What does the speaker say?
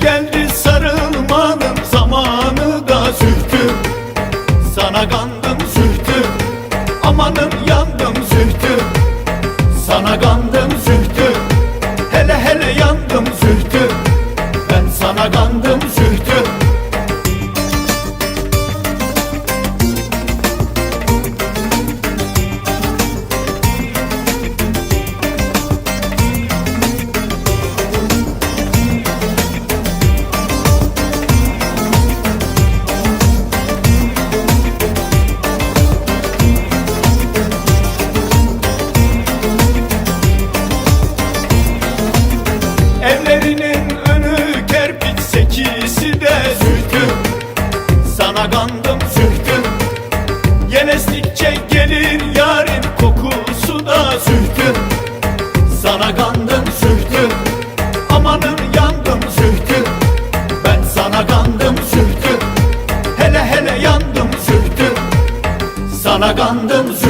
geldi sarılmanın zamanı da zühtüm Sana kandım zühtüm amanın yandım zühtüm Sana kandım zühtüm hele hele yandım zühtüm Ben sana kandım zühtüm içe gelir yarın kokusu da zühtüm Sana kandım zühtüm amanın yandım zühtüm Ben sana kandım zühtüm hele hele yandım zühtüm Sana kandım zühtüm